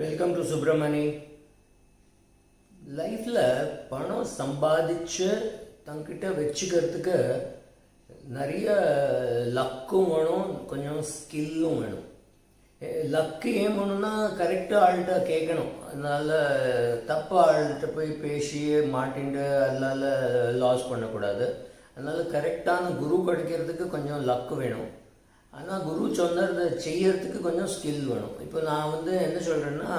Welcome to Subramani லைஃப்பில் பணம் சம்பாதிச்சு தங்கிட்ட வச்சுக்கிறதுக்கு நிறைய லக்கும் வேணும் கொஞ்சம் ஸ்கில்லும் வேணும். லக்கு ஏன் வேணும்னா கரெக்டாக ஆள்கிட்ட கேட்கணும். அதனால் தப்பு ஆள்கிட்ட போய் பேசி மாட்டின்ட்டு அதனால லாஸ் பண்ணக்கூடாது. அதனால் கரெக்டான குரு கிடைக்கிறதுக்கு கொஞ்சம் லக்கு வேணும். ஆனால் குரு சொன்னதை செய்யறதுக்கு கொஞ்சம் ஸ்கில் வேணும். இப்போ நான் வந்து என்ன சொல்கிறேன்னா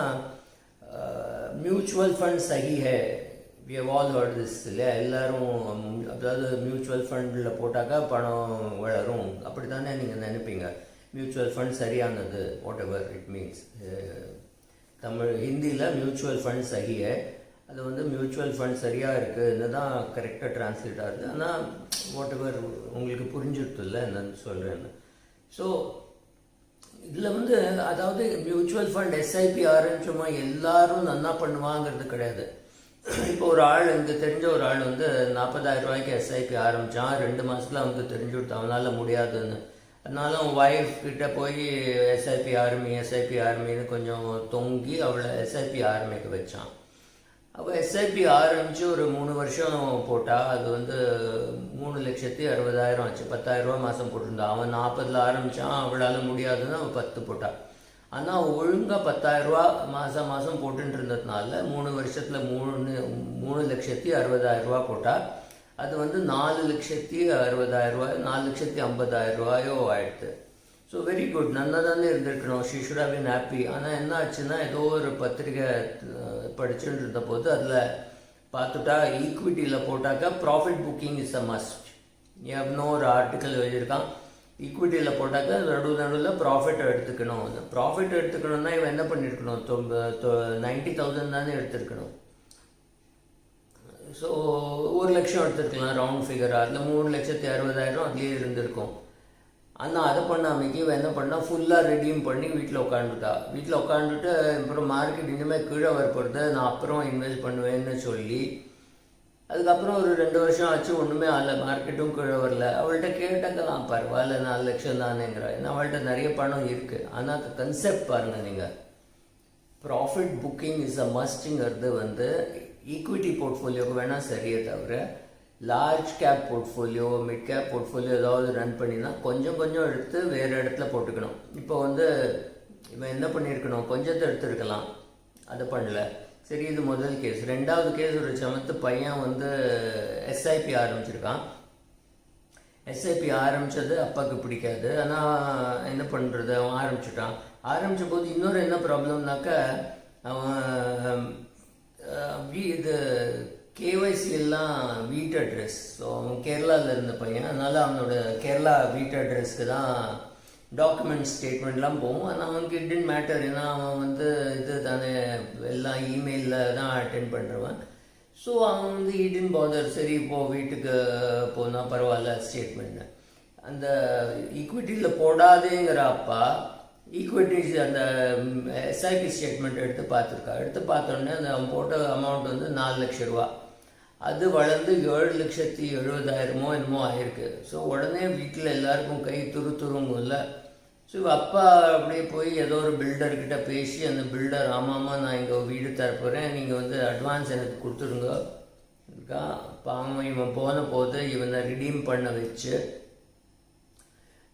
மியூச்சுவல் ஃபண்ட் சகி ஹே. We have all heard this இல்லையா எல்லோரும் அதாவது மியூச்சுவல் ஃபண்டில் போட்டாக்கா பணம் வளரும். அப்படி தானே நீங்கள் நினைப்பீங்க? மியூச்சுவல் ஃபண்ட் சரியானது whatever it means Tamil ஹிந்தியில் மியூச்சுவல் ஃபண்ட் சஹி அது வந்து மியூச்சுவல் ஃபண்ட் சரியாக இருக்குதுன்னு தான் கரெக்டாக டிரான்ஸ்லேட் ஆகுது. ஆனால் வாட் எவர் உங்களுக்கு புரிஞ்சிருத்துல என்னன்னு சொல்கிறேன்னு ஸோ இதில் வந்து அதாவது மியூச்சுவல் ஃபண்ட் எஸ்ஐபி ஆரம்பிச்சோமா எல்லாரும் நன்னா பண்ணுவாங்கிறது கிடையாது. இப்போ ஒரு ஆள் எனக்கு தெரிஞ்ச ஒரு ஆள் வந்து நாற்பதாயிரம் ரூபாய்க்கு எஸ்ஐபி ஆரம்பித்தான் ரெண்டு மாதத்தில் அவனுக்கு தெரிஞ்சு கொடுத்தான். அவனால் முடியாதுன்னு. அதனால அவன் ஒய்ஃப் கிட்ட போய் எஸ்ஐபி ஆர்மி எஸ்ஐபி ஆர்மின்னு கொஞ்சம் தொங்கி அவளை எஸ்ஐபி ஆர்மிக்கு வச்சான். அப்போ எஸ்ஐபி ஆரம்பித்து ஒரு மூணு வருஷம் போட்டால் அது வந்து மூணு லட்சத்தி அறுபதாயிரம் ஆச்சு. பத்தாயிரரூபா மாதம் போட்டிருந்தான் அவன் நாற்பதில் ஆரம்பித்தான் அவளால் முடியாதுன்னு அவன் பத்து போட்டான் ஆனால் ஒழுங்காக பத்தாயிரரூபா மாதம் மாதம் போட்டுட்டு இருந்ததுனால மூணு வருஷத்தில் மூணு மூணு லட்சத்தி அறுபதாயிரம் ரூபா அது வந்து நாலு லட்சத்தி அறுபதாயிரம் நாலு லட்சத்தி ஐம்பதாயிரரூபாயோ ஆயிடுது. ஸோ வெரி குட் நல்லா தானே இருந்துருக்கணும். She should have been happy ஆனால் என்ன ஆச்சுன்னா ஏதோ ஒரு பத்திரிக்கை படிச்சுட்டு இருந்த போது அதில் பார்த்துட்டா ஈக்விட்டியில் போட்டாக்கா profit booking is a must எவ்வளோ ஒரு ஆர்டிக்கல் எழுதியிருக்கான். ஈக்விட்டியில் போட்டாக்கா நடு நடுவில் ப்ராஃபிட் எடுத்துக்கணும். அந்த ப்ராஃபிட் எடுத்துக்கணும்னா இவன் என்ன பண்ணியிருக்கணும் நைன்டி தௌசண்ட் தானே எடுத்துருக்கணும். ஸோ ஒரு லட்சம் எடுத்துருக்கலாம் ரவுண்ட் ஃபிகராக அதில் மூணு லட்சத்தி அறுபதாயிரம் அதுலேயே இருந்திருக்கும். ஆனால் அதை பண்ணாமைக்கு இவன் என்ன பண்ணால் ஃபுல்லாக ரெடியூம் பண்ணி வீட்டில் உட்காந்துட்டா வீட்டில் உட்காந்துட்டு அப்புறம் மார்க்கெட் இனிமேல் கீழே வரப்போகிறது நான் அப்புறம் இன்வெஸ்ட் பண்ணுவேன்னு சொல்லி அதுக்கப்புறம் ஒரு ரெண்டு வருஷம் ஆச்சு ஒன்றுமே ஆகல மார்க்கெட்டும் கீழே வரல. அவள்கிட்ட கேட்டாக்கலாம் பரவாயில்ல நாலு லட்சம் தானேங்கிறா. ஏன்னா அவள்கிட்ட நிறைய பணம் இருக்குது ஆனால் கன்செப்ட் பாருங்கள் நீங்கள் ப்ராஃபிட் புக்கிங் இஸ் அ மஸ்ட்டுங்கிறது வந்து ஈக்விட்டி போர்ட்ஃபோலியோக்கு வேணால் சரியே தவிர large cap portfolio mid cap portfolio ஏதாவது ரன் பண்ணினா கொஞ்சம் கொஞ்சம் எடுத்து வேறு இடத்துல போட்டுக்கணும். இப்போ வந்து இவன் என்ன பண்ணியிருக்கணும்? கொஞ்சத்தை எடுத்துருக்கலாம். அதை பண்ணல. சரி இது முதல் கேஸ் ரெண்டாவது கேஸ் ஒரு சமத்து பையன் வந்து எஸ்ஐபி ஆரம்பிச்சிருக்கான். எஸ்ஐபி ஆரம்பித்தது அப்பாவுக்கு பிடிக்காது. ஆனால் என்ன பண்ணுறது அவன் ஆரம்பிச்சிட்டான். ஆரம்பித்த போது இன்னொரு என்ன ப்ராப்ளம்னாக்க அவன் இது கேஒய்சி எல்லாம் வீட்டு அட்ரஸ் ஸோ அவன் கேரளாவில் இருந்த பையன். அதனால் அவனோட கேரளா வீட்டு அட்ரஸ்க்கு தான் டாக்குமெண்ட் ஸ்டேட்மெண்ட்லாம் போகும். ஆனால் அவனுக்கு இட் டென்ட் மேட்டர் ஏன்னா அவன் வந்து இது தானே எல்லாம் இமெயிலில் தான் அட்டென்ட் பண்ணுறவன் ஸோ அவன் வந்து இடின் பாதர் சரி இப்போ வீட்டுக்கு போனால் பரவாயில்ல ஸ்டேட்மெண்ட் அந்த ஈக்விட்டியில் போடாதேங்கிற அப்பா ஈக்விட்டிஸ் அந்த எஸ்ஐபி ஸ்டேட்மெண்ட் எடுத்து பார்த்துருக்கா எடுத்து பார்த்தோன்னே அந்த அவன் போட்ட அமௌண்ட் வந்து நாலு லட்ச ரூபா. அது வளர்ந்து ஏழு லட்சத்தி எழுபதாயிரமோ என்னமோ ஆயிருக்கு. ஸோ உடனே வீட்டில் எல்லாருக்கும் கை துரு துருங்கும்ல. ஸோ இவ அப்பா அப்படியே போய் ஏதோ ஒரு பில்டர்கிட்ட பேசி அந்த பில்டர் ஆமாம்மா நான் இங்கே வீடு தரப்போகிறேன் நீங்கள் வந்து அட்வான்ஸ் எனக்கு கொடுத்துருங்க. பாவம் இவன் போன போது இவனை ரிடீம் பண்ண வச்சு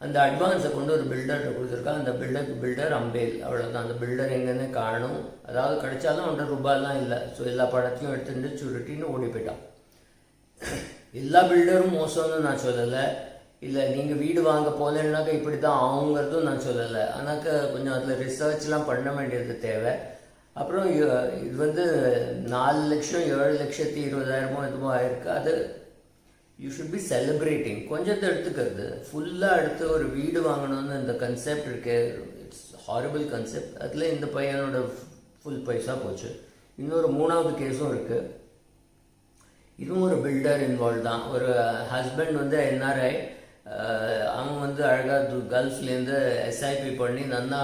அந்த அட்வான்ஸை கொண்டு ஒரு பில்டர்கிட்ட கொடுத்துருக்கா அந்த பில்டருக்கு பில்டர் அம்பேல். அவ்வளோதான் அந்த பில்டர் எங்கன்னு காணும் அதாவது கிடைச்சாலும் அவன்கிட்ட ரூபாயெல்லாம் இல்லை. ஸோ எல்லா படத்தையும் எடுத்துட்டு சுருட்டின்னு ஓடி போயிட்டான். எல்லா பில்டரும் மோசம்னு நான் சொல்லலை. இல்லை நீங்கள் வீடு வாங்க போகலன்னாக்கா இப்படி தான் ஆகுங்கிறதும் நான் சொல்லலை. ஆனாக்கா கொஞ்சம் அதில் ரிசர்ச்லாம் பண்ண வேண்டியது தேவை. அப்புறம் இது வந்து நாலு லட்சம் ஏழு லட்சத்தி இருபதாயிரமோ எதுவும் ஆயிருக்கு. அது யூ ஷுட் பி செலிப்ரேட்டிங் கொஞ்சத்தை எடுத்துக்கிறது. ஃபுல்லாக எடுத்து ஒரு வீடு வாங்கணும்னு இந்த கன்செப்ட் இருக்கு. இட்ஸ் ஹாரபிள் கன்செப்ட் அதில் இந்த பையனோட ஃபுல் பைசா போச்சு. இன்னொரு மூணாவது கேஸும் இருக்குது இதுவும் ஒரு பில்டர் இன்வால்வ் தான். ஒரு ஹஸ்பண்ட் வந்து என்ஆர்ஐ அவங்க வந்து அழகாக கல்ஃப்லேருந்து எஸ்ஐபி பண்ணி நல்லா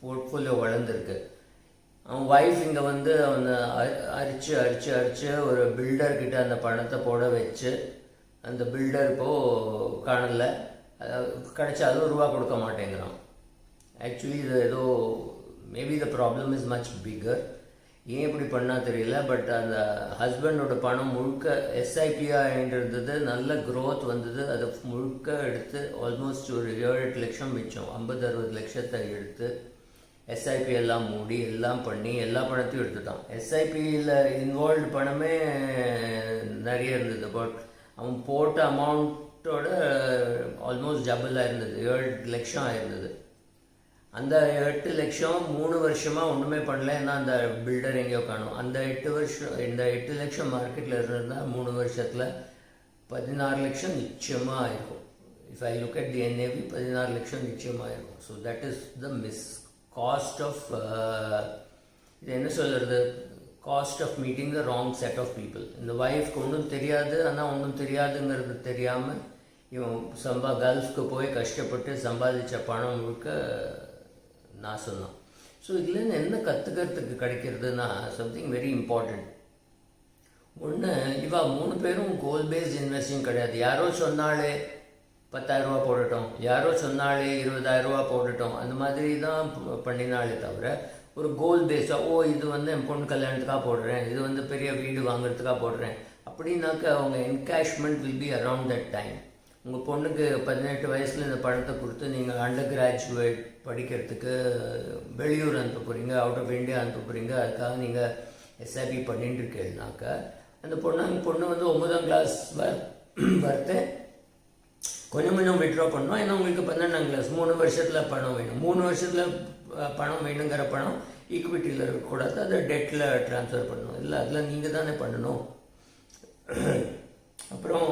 போர்ட்ஃபோலியோ வளர்ந்துருக்கு. அவன் ஒய்ஃப் இங்கே வந்து அவனை அரிச்சு அரிச்சு அரிச்சு ஒரு பில்டர்கிட்ட அந்த பணத்தை போட வச்சு அந்த பில்டர் இப்போது காணல. கிடைச்சாலும் ரூபா கொடுக்க மாட்டேங்கிறான். ஆக்சுவலி இது ஏதோ maybe the problem is much bigger ஏன் இப்படி பண்ணால் தெரியல பட் அந்த ஹஸ்பண்டோட பணம் முழுக்க எஸ்ஐபியாக நல்ல க்ரோத் வந்தது. அதை முழுக்க எடுத்து ஆல்மோஸ்ட் ஒரு ஏழு எட்டு லட்சம் மிச்சம் ஐம்பது அறுபது லட்சத்தை எடுத்து எஸ்ஐபி எல்லாம் மூடி எல்லாம் பண்ணி எல்லா பணத்தையும் எடுத்துட்டான். எஸ்ஐபியில் இன்வால்வ் பணமே நிறைய இருந்தது பட் அவன் போட்ட அமௌண்ட்டோட ஆல்மோஸ்ட் டபுள் இருந்தது ஏழு லட்சம் ஆயிருந்தது. அந்த எட்டு லட்சம் மூணு வருஷமாக ஒன்றுமே பண்ணல. ஏன்னா அந்த பில்டர் எங்கேயோ காணும். அந்த எட்டு வருஷம் இந்த எட்டு லட்சம் மார்க்கெட்டில் இருந்திருந்தால் மூணு வருஷத்தில் பதினாறு லட்சம் நிச்சயமாக ஆயிருக்கும். If I look at the NAV பதினாறு லட்சம் நிச்சயமாக இருக்கும் so that is the miss cost of இது என்ன சொல்கிறது cost of meeting the wrong set of people இந்த ஒய்ஃப்க்கு ஒன்றும் தெரியாது ஆனால் ஒன்றும் தெரியாதுங்கிறது தெரியாமல் இவன் சம்பா கல்ஃப்க்கு போய் கஷ்டப்பட்டு சம்பாதிச்ச பணம் முழுக்க நான் சொன்னான் ஸோ இதுலேருந்து என்ன கற்றுக்கிறதுக்கு கிடைக்கிறதுனா சம்திங் வெரி இம்பார்ட்டண்ட் ஒன்று இவா மூணு பேரும் கோல் பேஸ்ட் இன்வெஸ்டிங் கிடையாது. யாரோ சொன்னாலே பத்தாயிரரூபா போடட்டும். யாரோ சொன்னாலே இருபதாயிரரூபா போடட்டும். அந்த மாதிரி தான் பண்ணினாலே தவிர ஒரு கோல் பேஸாக ஓ இது வந்து என் பொண்ணு கல்யாணத்துக்காக போடுறேன். இது வந்து பெரிய வீடு வாங்குறதுக்காக போடுறேன். அப்படின்னாக்க அவங்க encashment will be around that time உங்கள் பொண்ணுக்கு பதினெட்டு வயசில் இந்த பணத்தை கொடுத்து நீங்கள் அண்டர் கிராஜுவேட் படிக்கிறதுக்கு வெளியூர் அனுப்ப போகிறீங்க அவுட் ஆஃப் இந்தியா அனுப்ப போகிறீங்க அதுக்காக நீங்கள் எஸ்ஐபி பண்ணிட்டு இருக்கீங்கனாக்க அந்த பொண்ணு அந்த பொண்ணு வந்து ஒன்பதாம் கிளாஸ் வர் வரத்து கொஞ்சம் கொஞ்சம் விட்ரா பண்ணோம். ஏன்னா உங்களுக்கு பன்னெண்டாம் கிளாஸ் மூணு வருஷத்தில் பணம் வேணும். மூணு வருஷத்தில் பணம் வேணுங்கிற பணம் ஈக்விட்டியில் இருக்கக்கூடாது. அதை டெட்டில் ட்ரான்ஸ்ஃபர் பண்ணணும். இல்லை அதில் நீங்கள் தானே பண்ணணும். அப்புறம்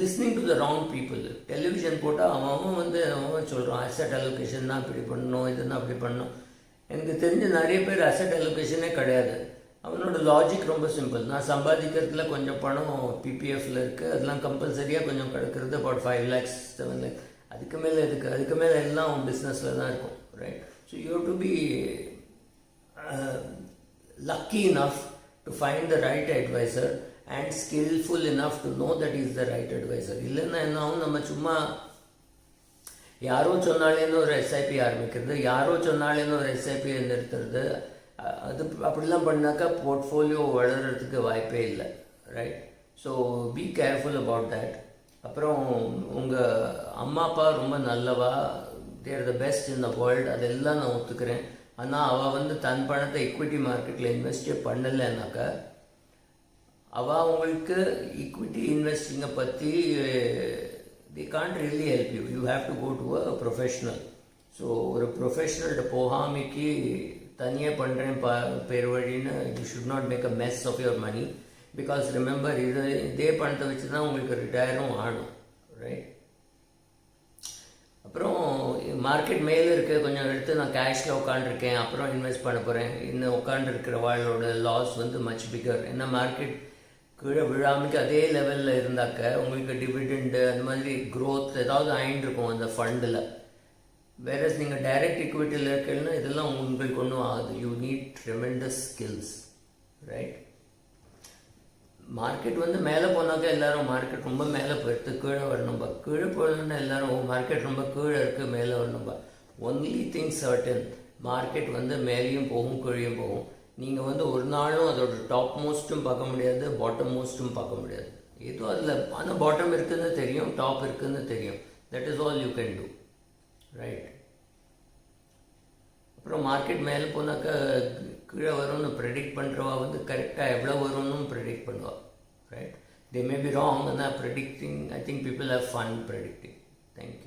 listening to the wrong people television போட்டால் அவன் அவன் வந்து அவன் சொல்கிறான் அசட் அலோகேஷன் தான் இப்படி பண்ணணும் இதுதான் அப்படி பண்ணணும். எனக்கு தெரிஞ்ச நிறைய பேர் அசட் அலோகேஷனே கிடையாது. அவனோட லாஜிக் ரொம்ப சிம்பிள் நான் சம்பாதிக்கிறதுல கொஞ்சம் பணம் பிபிஎஃப்ல இருக்குது அதெல்லாம் கம்பல்சரியாக கொஞ்சம் கிடக்கிறது. About five lakhs seven lakhs அதுக்கு மேலே இருக்குது அதுக்கு மேலே எல்லாம் பிஸ்னஸில் தான் இருக்கும். Right so you to be lucky enough to find the right advisor and skillful enough to know that is is the right advisor. இல்லைன்னா என்ன ஆகும்? நம்ம சும்மா யாரோ சொன்னாலேன்னு ஒரு எஸ்ஐபி ஆரம்பிக்கிறது யாரோ சொன்னாலேன்னு ஒரு எஸ்ஐபி நிறுத்துறது அது அப்படிலாம் பண்ணாக்கா போர்ட்ஃபோலியோ வளர்கிறதுக்கு வாய்ப்பே இல்லை right so be careful about that அப்புறம் உங்கள் அம்மா அப்பா ரொம்ப நல்லவா? தேர் the best in the world அதெல்லாம் நான் ஒத்துக்கிறேன். ஆனால் அவள் வந்து தன் பணத்தை ஈக்விட்டி மார்க்கெட்டில் இன்வெஸ்டே பண்ணலைன்னாக்கா அவள் உங்களுக்கு ஈக்விட்டி இன்வெஸ்டிங்கை பற்றி they can't really help you you have to go to a professional so ஒரு ப்ரொஃபஷ்னல்கிட்ட போகாமைக்கு தனியாக பண்ணுறேன் ப பேர் வழின்னு you should not make a mess of your money because remember இது இதே பணத்தை வச்சு தான் உங்களுக்கு ரிட்டையரும் ஆகணும். ரைட் அப்புறம் மார்க்கெட் மேலே இருக்க கொஞ்சம் எடுத்து நான் கேஷில் உட்காந்துருக்கேன் அப்புறம் இன்வெஸ்ட் பண்ண போகிறேன் இன்னும் உட்காந்துருக்கிற வாழ்வோட லாஸ் வந்து மச் பிகர் ஏன்னா மார்க்கெட் கீழே விழாமைக்கு அதே லெவலில் இருந்தாக்க உங்களுக்கு டிவிடெண்டு அந்த மாதிரி க்ரோத் ஏதாவது ஆயின்னு இருக்கும் அந்த ஃபண்டில் வேற நீங்கள் டைரக்ட் இக்விட்டியில் இருக்கீங்கன்னா இதெல்லாம் உங்களுக்கு ஒன்றும் ஆகுது. You need tremendous skills right market வந்து மேலே போனாக்கா எல்லாரும் மார்க்கெட் ரொம்ப மேலே போயிடுத்து கீழே வரணும்பா கீழே போகணுன்னா எல்லாரும் மார்க்கெட் ரொம்ப கீழே இருக்குது மேலே வரணும்பா ஒன்லி திங் சர்டன் மார்க்கெட் வந்து மேலேயும் போகும் கீழேயும் போகும். நீங்கள் வந்து ஒரு நாளும் அதோட டாப் மோஸ்ட்டும் பார்க்க முடியாது பாட்டம் மோஸ்ட்டும் பார்க்க முடியாது. ஏதோ அதில் ஆனால் பாட்டம் இருக்குதுன்னு தெரியும் டாப் இருக்குதுன்னு தெரியும். That is all you can do right அப்புறம் மார்க்கெட் மேலே போனாக்கா கீழே வரும்னு ப்ரெடிக்ட் பண்ணுறவா வந்து கரெக்டாக எவ்வளோ வரும்னு predict right? They may be wrong and are predicting. I think people have fun predicting. Thank you.